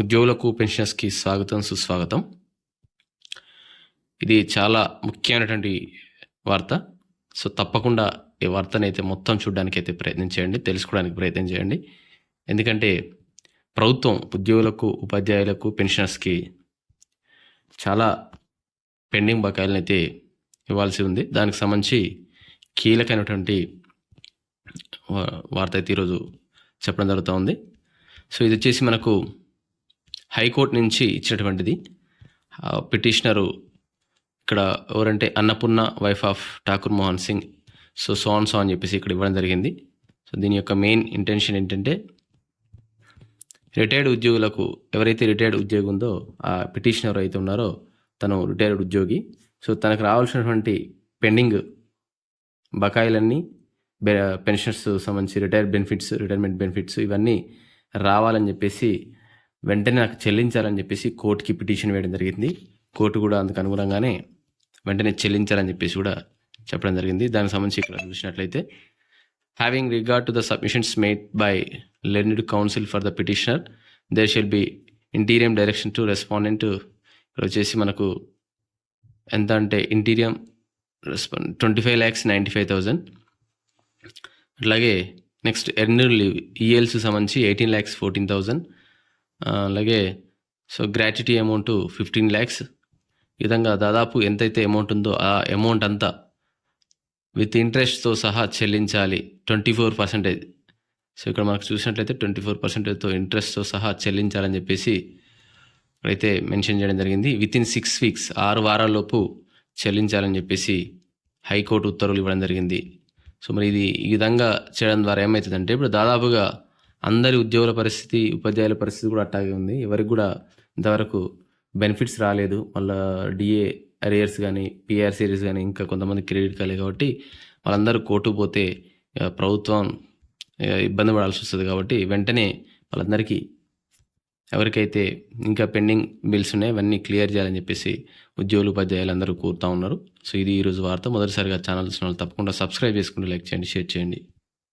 ఉద్యోగులకు పెన్షనర్స్కి స్వాగతం సుస్వాగతం. ఇది చాలా ముఖ్యమైనటువంటి వార్త. సో తప్పకుండా ఈ వార్తను అయితే మొత్తం చూడడానికి అయితే ప్రయత్నం చేయండి తెలుసుకోవడానికి ప్రయత్నం చేయండి. ఎందుకంటే ప్రభుత్వం ఉద్యోగులకు ఉపాధ్యాయులకు పెన్షనర్స్కి చాలా పెండింగ్ బకాయిలను అయితే ఇవ్వాల్సి ఉంది. దానికి సంబంధించి కీలకమైనటువంటి వార్త అయితే ఈరోజు చెప్పడం జరుగుతూ ఉంది. సో ఇది వచ్చేసి మనకు హైకోర్టు నుంచి ఇచ్చినటువంటిది. పిటిషనరు ఇక్కడ ఎవరంటే Annapurna wife of Thakur Mohan Singh. So son so అని చెప్పేసి ఇక్కడ ఇవ్వడం జరిగింది. సో దీని యొక్క మెయిన్ ఇంటెన్షన్ ఏంటంటే రిటైర్డ్ ఉద్యోగులకు ఎవరైతే రిటైర్డ్ ఉద్యోగి ఉందో ఆ పిటిషనర్ అయితే ఉన్నారో తను రిటైర్డ్ ఉద్యోగి. సో తనకు రావాల్సినటువంటి పెండింగ్ బకాయిలన్నీ పెన్షన్స్ సంబంధించి రిటైర్ బెనిఫిట్స్ రిటైర్మెంట్ బెనిఫిట్స్ ఇవన్నీ రావాలని చెప్పేసి వెంటనే నాకు చెల్లించాలని చెప్పేసి కోర్టుకి పిటిషన్ వేయడం జరిగింది. కోర్టు కూడా అందుకు అనుగుణంగానే వెంటనే చెల్లించాలని చెప్పేసి కూడా చెప్పడం జరిగింది. దానికి సంబంధించి ఇక్కడ చూసినట్లయితే having regard to the submissions made by learned counsel for the petitioner there shall be interim direction to respondent ఇక్కడ వచ్చేసి మనకు ఎంత అంటే interim respond twenty five lakhs ninety five thousand అట్లాగే నెక్స్ట్ ఎర్నర్ లీవ్ ఈఎల్స్ సంబంధించి eighteen lakhs fourteen thousand అలాగే so gratuity amount fifteen lakhs. ఈ విధంగా దాదాపు ఎంతైతే అమౌంట్ ఉందో ఆ అమౌంట్ అంతా విత్ ఇంట్రెస్ట్తో సహా చెల్లించాలి. Twenty four percentage. సో ఇక్కడ మనకు చూసినట్లయితే ట్వంటీ ఫోర్ పర్సెంటేజ్తో ఇంట్రెస్ట్తో సహా చెల్లించాలని చెప్పేసి ఇక్కడైతే మెన్షన్ చేయడం జరిగింది. విత్ ఇన్ సిక్స్ వీక్స్ ఆరు వారాల్లోపు చెల్లించాలని చెప్పేసి హైకోర్టు ఉత్తర్వులు ఇవ్వడం జరిగింది. సో మరి ఇది ఈ విధంగా చేయడం ద్వారా ఏమవుతుందంటే ఇప్పుడు దాదాపుగా అందరి ఉద్యోగుల పరిస్థితి ఉపాధ్యాయుల పరిస్థితి కూడా అట్టాగే ఉంది. ఎవరికి కూడా ఇంతవరకు బెనిఫిట్స్ రాలేదు. మళ్ళీ డిఏ అరియర్స్ కానీ పిఆర్ సిరీస్ కానీ ఇంకా కొంతమంది క్రెడిట్ కాలేదు కాబట్టి వాళ్ళందరూ కోర్టు పోతే ప్రభుత్వం ఇబ్బంది పడాల్సి వస్తుంది కాబట్టి వెంటనే వాళ్ళందరికీ ఎవరికైతే ఇంకా పెండింగ్ బిల్స్ ఉన్నాయో అవన్నీ క్లియర్ చేయాలని చెప్పేసి ఉద్యోగులు ఉపాధ్యాయులు అందరూ కోరుతూ ఉన్నారు. సో ఇది ఈరోజు వార్త. మొదటిసారిగా ఛానల్ వాళ్ళు తప్పకుండా సబ్స్క్రైబ్ చేసుకుంటూ లైక్ చేయండి షేర్ చేయండి.